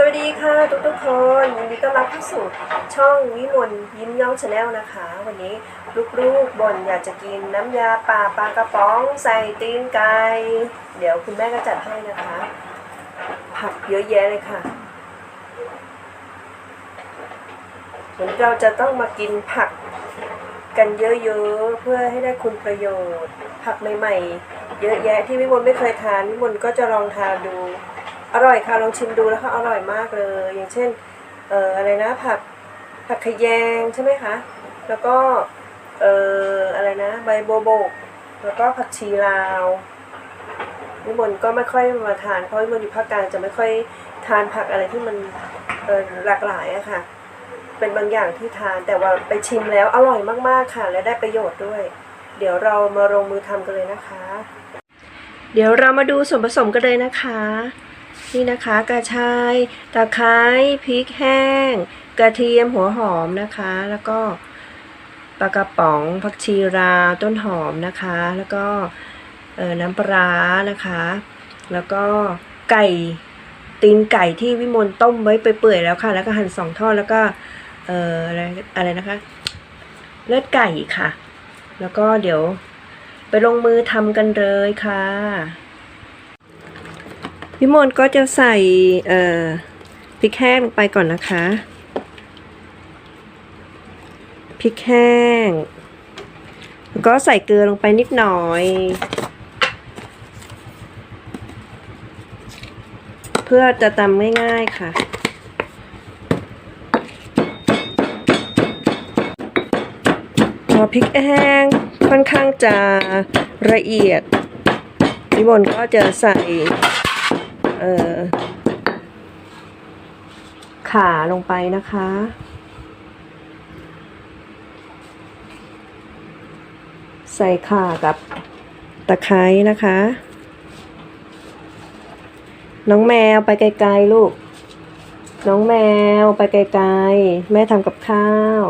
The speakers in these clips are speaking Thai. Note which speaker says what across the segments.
Speaker 1: สวัสดีค่ะทุกทุกๆคนยินดีต้อนรับเข้าสู่ช่องวิมลยิ้มย่องชาแนลนะคะ วันนี้ลูกๆบ่นอยากจะกินน้ำยาป่าปลากระป๋องใส่ตีนไก่เดี๋ยวคุณแม่ก็จัดให้นะคะ ผักเยอะแยะเลยค่ะวันนี้เราจะต้องมากินผักกันเยอะๆเพื่อให้ได้คุณประโยชน์ ผักใหม่ๆ เยอะแยะที่วิมลไม่เคยทานวิมลก็จะลองทานดู อร่อยค่ะลองชิมดูแล้วค่ะอร่อยมากเลย อย่างเช่นเอ่ออะไรนะผักผักขยงใช่ไหมคะแล้วก็เอ่ออะไรนะใบโบวบก แล้วก็ผักชีลาววิมลก็ไม่ค่อยมาทานเพราะวิมลอยู่ภาคกลางจะไม่ค่อยทานผักอะไรที่มันเออหลากหลายอะค่ะ เป็นบางอย่างที่ทานแต่ว่าไปชิมแล้วอร่อยมากๆค่ะ และได้ประโยชน์ด้วย เดี๋ยวเรามาลงมือทำกันเลยนะคะ เดี๋ยวเรามาดูส่วนผสมกันเลยนะคะ นี่นะคะกระชายตะไคร้พริกแห้ง กระเทียมหัวหอมนะคะ แล้วก็ปลากระป๋องผักชีราวต้นหอมนะคะ แล้วก็น้ำปลานะคะ แล้วก็ไก่ตีนไก่ที่วิมลต้มไว้ไปเปื่อยๆแล้วค่ะ แล้วก็หั่นสองท่อนแล้วก็เอ่ออะไรอะไรนะคะ เลือดไก่ค่ะ แล้วก็เดี๋ยวไปลงมือทำกันเลยค่ะ พี่มนก็จะใส่พริกแห้งลงไปก่อนนะคะพริกแห้งแล้วก็ใส่เกลือลงไปนิดหน่อย เพื่อจะตำง่ายๆค่ะ พอพริกแห้งค่อนข้างจะละเอียดพี่มนก็จะใส่ เออขาลงไปนะคะ ใส่ข่ากับตะไคร้นะคะ น้องแมวไปไกลๆลูก น้องแมวไปไกลๆ แม่ทำกับข้าว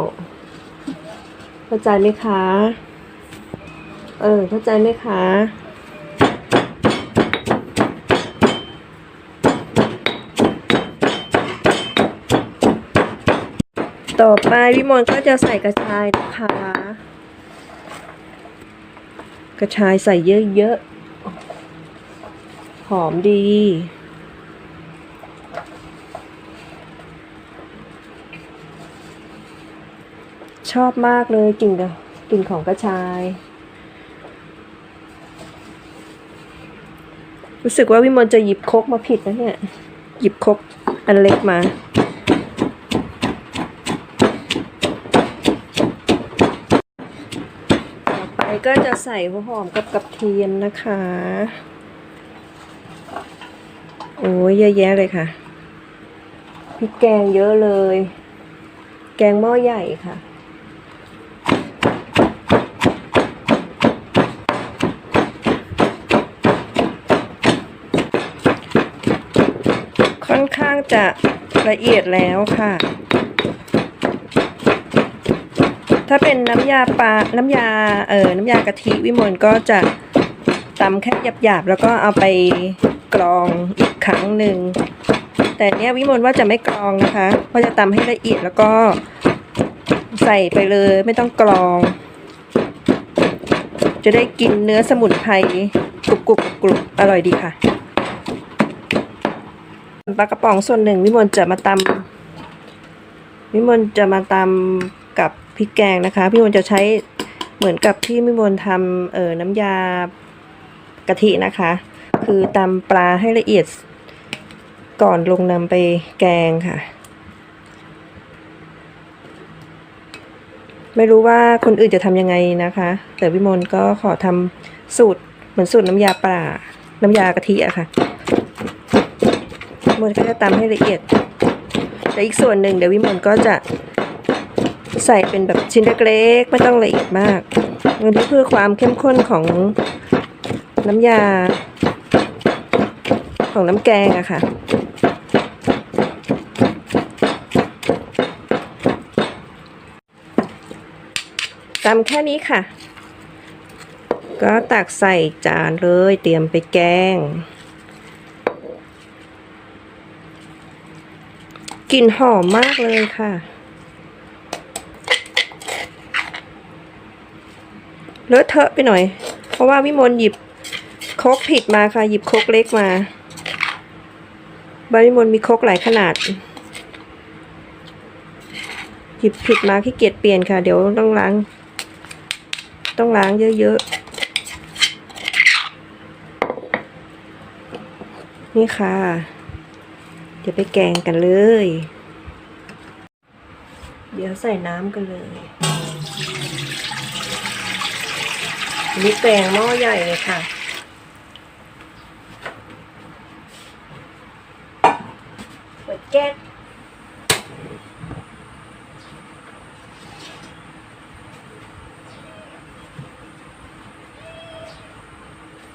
Speaker 1: เข้าใจไหมคะ เออ เข้าใจไหมคะ ต่อไปวิมลก็จะใส่กระชายนะคะ กระชายใส่เยอะๆ หอมดี ชอบมากเลยกลิ่นกกลิ่นของกระชาย รู้สึกว่าวิมลจะหยิบครกมาผิดนะเนี่ย หยิบครกอันเล็กมา ต่อไป ก็จะใส่หัวหอมกับกระเทียมนะคะ โอ้ยเยอะแยะเลยค่ะพริกแกงเยอะเลย แกงหม้อใหญ่ค่ะค่อนข้างจะละเอียดแล้วค่ะ ถ้าเป็นน้ำยาปลา น้ำยา เอ่อ น้ำยากะทิวิมลก็จะตำแค่หยาบๆ แล้วก็เอาไปกรองอีกครั้งหนึ่ง แต่เนี้ยวิมลว่าจะไม่กรองนะคะ เพราะจะตำให้ละเอียดแล้วก็ใส่ไปเลยไม่ต้องกรอง จะได้กินเนื้อสมุนไพรกรุบกรุบกรุบอร่อยดีค่ะปลากระป๋องส่วนหนึ่งวิมลจะมาตำวิมลจะมาตำกับ พริกแกงนะคะ พี่มลจะใช้เหมือนกับที่วิมลทำเอ่อน้ำยากะทินะคะ คือตำปลาให้ละเอียดก่อนลงนำไปแกงค่ะ ไม่รู้ว่าคนอื่นจะทำยังไงนะคะ แต่วิมลก็ขอทำสูตรเหมือนสูตรน้ำยาปลาน้ำยากะทิอะค่ะวิมลก็จะตำให้ละเอียด แต่อีกส่วนหนึ่งเดี๋ยววิมลก็จะ ใส่เป็นแบบชิ้นเล็กๆไม่ต้องละเอียดมากอันนี้เพื่อความเข้มข้นของน้ำยา ของน้ำแกงอะค่ะตำแค่นี้ค่ะ ก็ตักใส่จานเลยเตรียมไปแกงกลิ่นหอมมากเลยค่ะ เลอะเทอะไปหน่อย เพราะว่าวิมลหยิบโครกผิดมาค่ะ หยิบโครกเล็กมาบาวิมลมีโครกหลายขนาด หยิบผิดมาขี้เกียจเปลี่ยนค่ะ เดี๋ยวต้องล้าง ต้องล้างเยอะๆ นี่ค่ะ เดี๋ยวไปแกงกันเลย เดี๋ยวใส่น้ำกันเลย นี่แกงหม้อใหญ่เลยค่ะ เปิดแก๊ส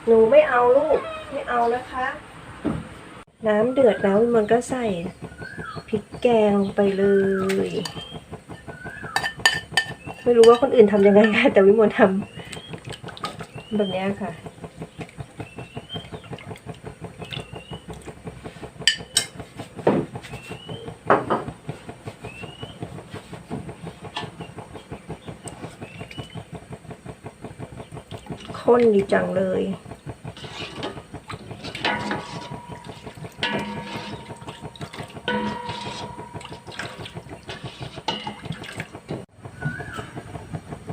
Speaker 1: หนูไม่เอาลูก ไม่เอานะคะ น้ำเดือดแล้วมันก็ใส่พริกแกงลงไปเลย ไม่รู้ว่าคนอื่นทำยังไงแต่วิมลทำ แบบนี้ค่ะ ข้นดีจังเลย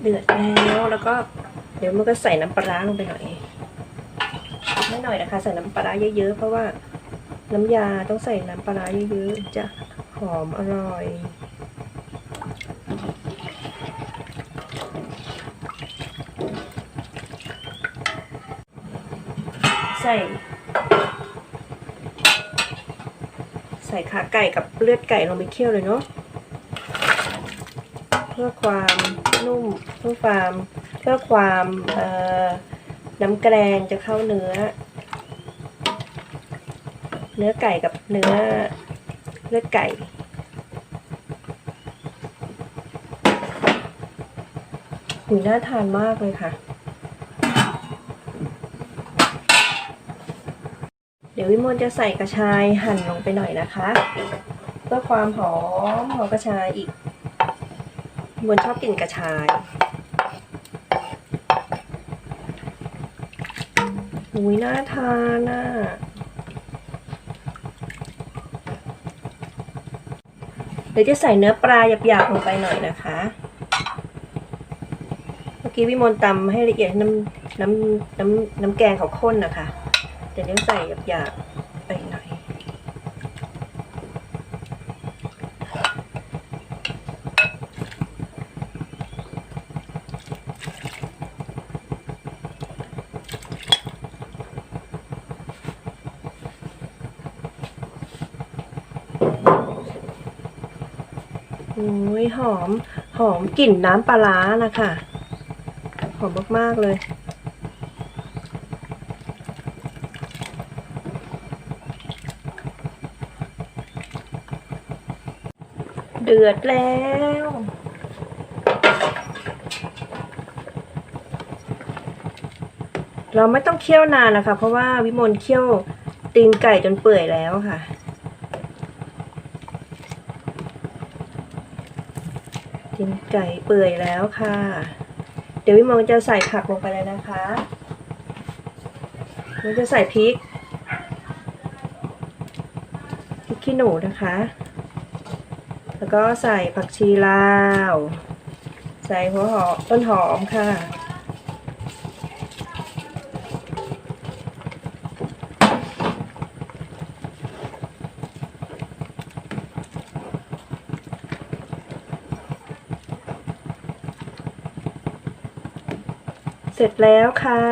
Speaker 1: เดือดแล้วแล้วก็ เดี๋ยวมันก็ใส่น้ำปลาลงไปหน่อยไม่หน่อยนะคะ ใส่น้ำปลาเยอะๆเพราะว่าน้ำยาต้องใส่น้ำปลาเยอะๆจะหอมอร่อยใส่ใส่ขาไก่กับเลือดไก่ลงไปเคี่ยวเลยเนาะเพื่อความนุ่มเพื่อความ เพื่อความน้ำแกงจะเข้าเนื้อ เนื้อไก่กับเนื้อเลือดไก่หุยน่าทานมากเลยค่ะ เดี๋ยววิมลจะใส่กระชายหั่นลงไปหน่อยนะคะ เพื่อความหอมของกระชายอีกวิมวนชอบกลิ่นกระชาย หุยน่าทานอะเดี๋ยวจะใส่เนื้อปลาหยาบๆลงไปหน่อยนะคะ เมื่อกี้วิมลตำให้ละเอียดน้ำน้ำน้ำน้ำแกงเขาข้นนะคะเดี๋ยวจะใส่หยาบๆไปหน่อย โอ้ยหอม หอมกลิ่นน้ำปลาร้านะคะ หอมมากๆเลยเดือดแล้ว เราไม่ต้องเคี่ยวนานนะคะ เพราะว่าวิมลเคี่ยวตีนไก่จนเปื่อยแล้วค่ะ กินไก่เปื่อยแล้วค่ะ เดี๋ยววิมองจะใส่ผักลงไปเลยนะคะมันจะใส่พริกพริกขี้หนูนะคะ แล้วก็ใส่ผักชีลาว ใส่หัวหอมต้นหอมค่ะ สร็จแล้วค่ะ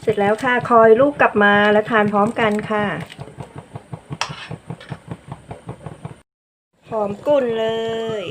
Speaker 1: เสร็จแล้วค่ะ คอยลูกกลับมาแล้วทานพร้อมกันค่ะหอมกุ่นเลย